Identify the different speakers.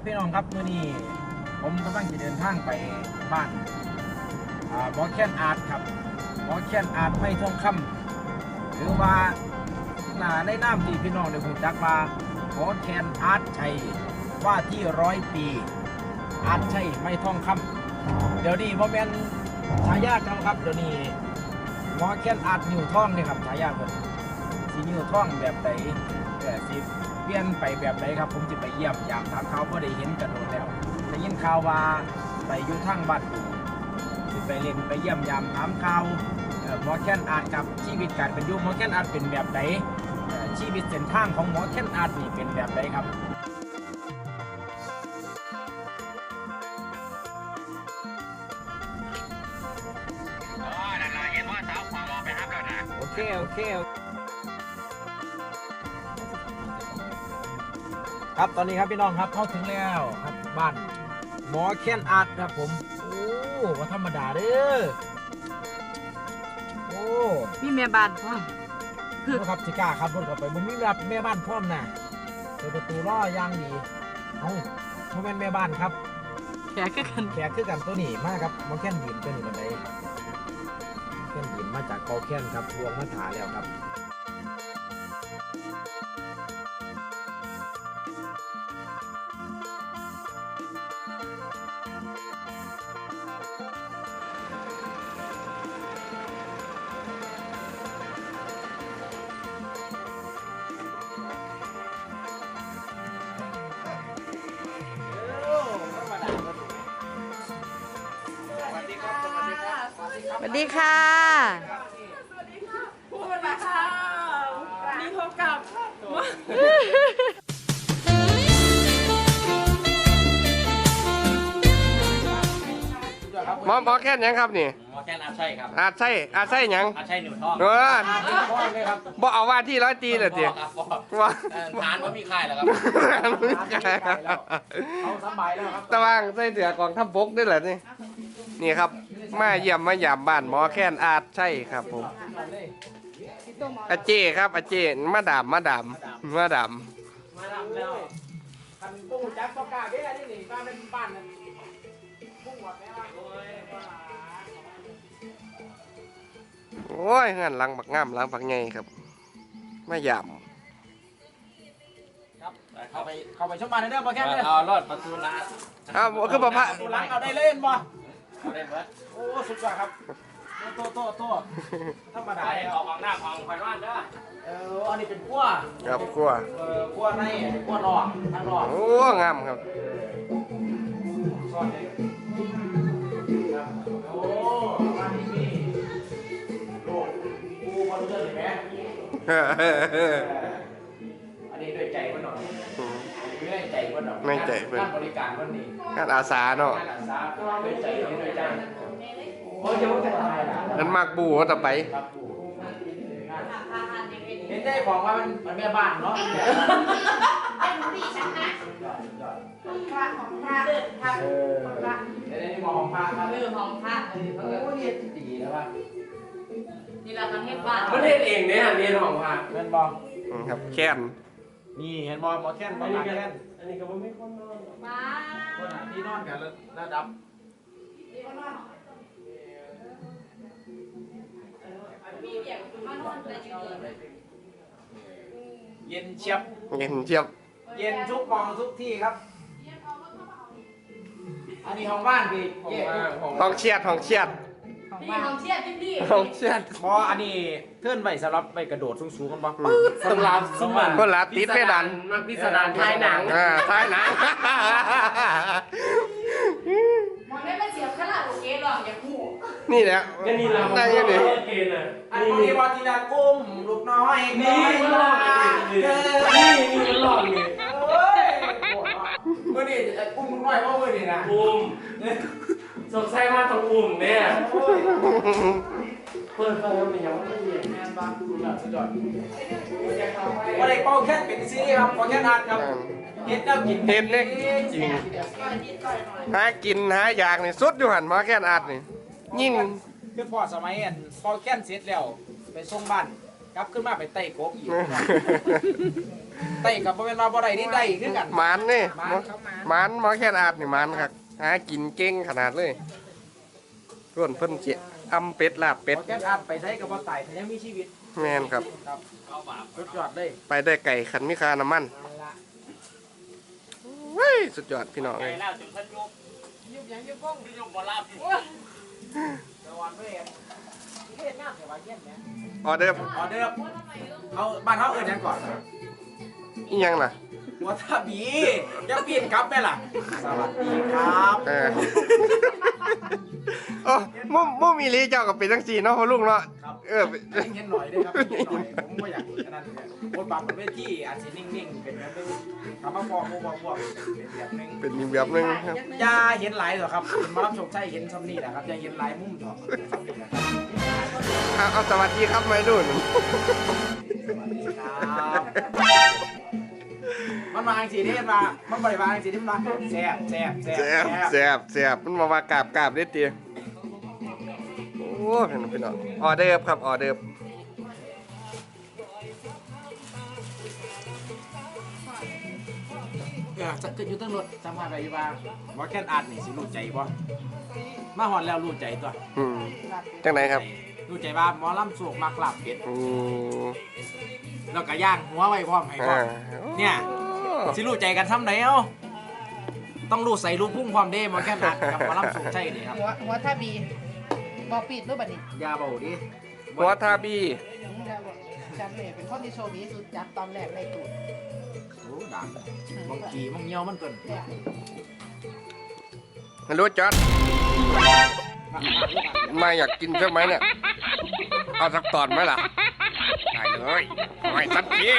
Speaker 1: ครับพี่น้องครับมื่อนี้ผมกำลังจะเดินทางไปบ้านอ่าบอแคนอาร์ตครับบอแคนอาร์ตไม่ทองคำหรือว่านาในน้ำที่พี่น้องได้หูจักว่าบอแคนอาร์ตชัยว่าที่ร้อยปี อาร์ตชัยไม่ทองคำเดี๋ยวนี้โมเมนฉายาเขาครับเดี๋ยวนี้หมอแคนอาร์ตนิวท่องนี่ครับฉายาเพิ่นสีนิวท่องแบบไหนแต่สี ลี่ยนไปแบบไหนครับ ผมจะไปเยี่ยมยามถามเขาก็ได้เห็นกันโดนแล้วได้ยินข่าวว่าไปอยู่ทางบ้านปู่สิไปเล่นไปเยี่ยมยามถามข่าวเอ่อหมอแคนอาร์ตกับชีวิตการเป็นอยู่หมอแคนอาร์ตเป็นแบบไหนเอ่อชีวิตเส้นทางของหมอแคนอาร์ตนี่เป็นแบบไหนครับ
Speaker 2: อ๋อนั่นล่ะเห็นว่าสาวความออกไปครับแล้วนะ
Speaker 1: โอเคโอเค ครับตอนนี้ครับพี่น้องครับเข้าถึงแล้วครับบ้านหมอแคนอาร์ตครับผมโอ้ว่าธรรมดาเด้อโอ้
Speaker 3: มีแม่บ้านพร้อม
Speaker 1: รถครับสิกล้าครับรถกลับไปผมมีแบบแม่บ้านพร้อมนะเปิดประตูล่อย่างดีเอ้าโมเมนแม่บ้านครับ
Speaker 3: แขกคือกัน
Speaker 1: แขกคือกันตัวนี้มาครับหมอแคนบินตัวนี้บันไดแคนบินมาจากเกาแคนครับรวงมาถาแล้วครับ
Speaker 3: วัสดีค่ะ
Speaker 4: พูดมาค่ะนี่พบกับ
Speaker 5: หมอหมอแค่นหยังครับนี่
Speaker 2: หมอแค่อาใช่ครับ
Speaker 5: อาใช่อาใช่หยัง
Speaker 2: อาใช่หนูท่อง
Speaker 5: เออ
Speaker 1: พร้อมเลยครับ
Speaker 5: บ่เอาว่าที่ร้อยตีเลยติ
Speaker 2: ครับพ่อ
Speaker 5: ว่า
Speaker 2: เอ่อฐานว่ามีค่ายแล้วครับ
Speaker 1: เอาสบายแล้วครับ
Speaker 5: ตะวางใส่เสือกองทัพบกด้วยเหรอนี่นี่ครับ มาเยี่ยมมาหยามบ้านหมอแค่นอาจใช่ครับผมอาเจครับอาเจมาดามมาดามมาดาม
Speaker 1: มาทำแล้วคันปุ้งจักประกาศได้นี่นี่บ้านเป็นบ้านนั่นปุ้งหมดไหมวะ
Speaker 5: โอ้ยงานหลังบักงามหลังบักไงครับมาหยาม
Speaker 1: ครับเข้าไปเข้าไปชมบ้านเด้อบ่แค่เด้อ
Speaker 2: เอารอดประตูนะ
Speaker 5: อ้าวคือบ่พระ
Speaker 1: ดูหลังเอาได้เล่นบ่
Speaker 2: เอาเล่นเบิร์ด
Speaker 1: โอ้สุดยอดครับโตโตโตธรรมดา
Speaker 2: ได้
Speaker 1: เลย
Speaker 2: ออกของหน้าของไฟว่านเด้อ
Speaker 1: เอออันนี้เป็นขั้ว
Speaker 5: ครับครัว
Speaker 1: เออขั้วในขั้วนอกทางนอก
Speaker 5: โอ้งามครับ
Speaker 1: ซ่อนเลยครับโอ้บ้านนี้มีโลกกูมาเรื่องเลยแม่ ใจมันหน่อย
Speaker 5: ไม่ใจเพิ่น
Speaker 1: การบริการมันนี่
Speaker 5: งานอาสาเนาะ
Speaker 1: การอาสาด้วยใจนี่ด้วยใจโอ้ยเดี๋ยวจะตายละ
Speaker 5: นั้นมากบูว่าจะไป
Speaker 1: ครับเห็นได้ของว่ามันมันแม่บ้านเนาะ
Speaker 4: เป็นผีฉันนะพระของพระพระ
Speaker 1: เออในนี้มองของพระครับ
Speaker 3: เรื่องของพระ
Speaker 1: โอ้ยดีแล้วว่ะ
Speaker 3: นี่เราประเทศบ้าน
Speaker 2: ประเทศเองเนี่ยอันนี้ของพา
Speaker 1: เงินบอล
Speaker 5: อืมครับแค้น
Speaker 1: นี่เห็นบอลบอลแค่นบอลหลังแค่น
Speaker 2: อันนี้ก็ไม่คนนอน
Speaker 3: บ้า
Speaker 1: คนหาที่นอนกันระดับ
Speaker 3: มีเดียกมานอนแต่อยู่นี่
Speaker 1: เย็นเชียบ
Speaker 5: เห็นเทียบ
Speaker 1: เย็นทุกมองทุกที่ครับ อันนี้ห้องบ้านพี่
Speaker 2: ของ
Speaker 1: เย่
Speaker 2: ว่างของ
Speaker 5: ห้องเชียดห้องเชียด
Speaker 3: พี่ของเชียร์พี่พี่
Speaker 5: ห้องเชียด
Speaker 1: พออันนี้เทื่อนไว้สำหรับไปกระโดดสูงๆกันบ่
Speaker 2: สำหรับสมบัติ
Speaker 5: คนละติดเพดาน
Speaker 2: มักพิสดารท้ายหนัง
Speaker 5: อ่าท้ายหนัง
Speaker 3: มองได้ไม่เสียบขนาดโอเคหรอกอย่าคู่
Speaker 5: นี่แหละ
Speaker 2: ก็นี่เรา
Speaker 5: ได้ยังไง
Speaker 2: เกณฑ์อะ
Speaker 1: อันนี้บอลทีละกุ้มลูกน้อย
Speaker 2: นี่มันหลอก
Speaker 1: เอ
Speaker 2: นี่
Speaker 1: อ
Speaker 2: นี่มันหลอกนี่
Speaker 1: เฮ้ยโหดว่ะเมื่อนี่กุ้มลูกน้อยเพราะเมื่อนี่นะ
Speaker 2: อุ้ม สงสัยว่าต้องอุ้มเนี่ย
Speaker 1: โอ้ย
Speaker 2: เปิดไฟมันเป็นยังไม่เย็น
Speaker 1: แมนบ้างสุดยอดสุดยอดวันนี้เป้าแค่เป็นซีครับเป้าแค่นัดครับเฮ็ดแล้วกิน
Speaker 5: เห็ดเนี่ยจริงหากินหาอยากนี่สุดอยู่หันหมาแค่นอาดนี่ยิ่ง
Speaker 1: คือพอสมัยอันเป้าแค่เสร็จแล้วไปส่งบ้านกลับขึ้นมาไปเตะกบอีกเตะกับบ่เป็นว่าบ่ได้นี่ได้คือกัน
Speaker 5: หมันนี่
Speaker 1: หมานครับหมาน
Speaker 5: หมันหมอแค่อาดนี่หมันครับ หากินเก่งขนาดเลยร่วนเพิ่นเจีอำเป็ดลาบเป็ด
Speaker 1: พอแกนอาดไปใช้กับบ่ตายถ้ายังมีชีวิต
Speaker 5: แม่นครับ
Speaker 1: ครับสุดยอดเลย
Speaker 5: ไปได้ไก่ขันมิคาน้ำมัน
Speaker 1: นั่นละ
Speaker 5: เว้ยสุดยอดพี่น้อง
Speaker 2: ไป
Speaker 5: เลย
Speaker 2: แล้วถึงขั้นยุบ
Speaker 1: ยุบหยังยุบก้อง
Speaker 2: ยุบบ่รับ
Speaker 1: สวัสดีเอ็ดเฮ็ดงามแต่ว่าเย็นแหม
Speaker 5: ออเดอร์
Speaker 1: ออเดอร์เอาบ้านเฮาเอิ้นหยังก่อน
Speaker 5: อีหยังล่ะ
Speaker 1: หัวทาบีจะปีนกลับแม่ล่ะ สวัสดีครับ
Speaker 5: เออโอ้มุ่มุ่มีลีเจ้ากับเป็นจังสีเนาะพ่อลุงเนาะ
Speaker 1: ครับ
Speaker 5: เออ
Speaker 1: เห็นหน่อยเด้อครับเห็นหน่อยผมบ่อยากอันนั้นเนี่ยบทบาทบนเวทีอาจสินิ่งๆ เป็นแบบนึงคำว่าพอหมู่บ่พวกเป็นแบบนึง
Speaker 5: เป็นอีกแบบหนึงครับ
Speaker 1: อย่าเห็นหลายหรอกครับเป็นหมารับชมใช่เห็นซ้ำนี่แหละครับอย่าเห็นหลายมุมหรอกครับนี่แหละครับ
Speaker 5: เอาเอาสวัสดีครับไม่ดุน
Speaker 1: สวัสดีครับ มันมาอังสีนี่มามันบริวารอังสีนี่มันมาแซ่บแซ่บแซ่บ
Speaker 5: แซ่บแซ่บแซ่บมันมาว่ากราบกราบได้ตีโอ้พี่น้องพี่น้องออเดอร์ครับออเดอร์
Speaker 1: เออจะขึ้นอยู่ตั้งรถจำว่าอะไรอยู่บ้างว่าแค่อาร์ตนี่สิรู้ใจบ่มาหอนแล้วรู้ใจตัว
Speaker 5: อืมจังไหนครับ
Speaker 1: รู้ใจว่าหมอลำสวกมักหลับเป็ด
Speaker 5: อืม
Speaker 1: แล้วก็ย่างหัวไว้พร้อมให้พร้อ
Speaker 5: อ่าม
Speaker 1: เนี่ย สิรู้ใจกันซ้ำไหนเอ้าต้องรู้ใส่รู้พุ่งความเด้หมอแค่อาร์ตกับหมอลำสวกใช่นี่ครับ
Speaker 4: หัวหัวท่าบีบอปิดรูปบัดนี้
Speaker 1: อยาเบาดิ
Speaker 5: หัวทาบี้
Speaker 4: ฉันเนี่ยเป็นคนที่โชคดีสุดจากตอนแรกในตูด
Speaker 1: โอ้ดังบางทีมันเงี้ยวมันเกิน
Speaker 4: เนี่ย
Speaker 5: ฮัลโหลจอดมาอยากกินใช่ไหมเนี่ย เอาสักตอนไหมล่ะได้เลยไม่สักที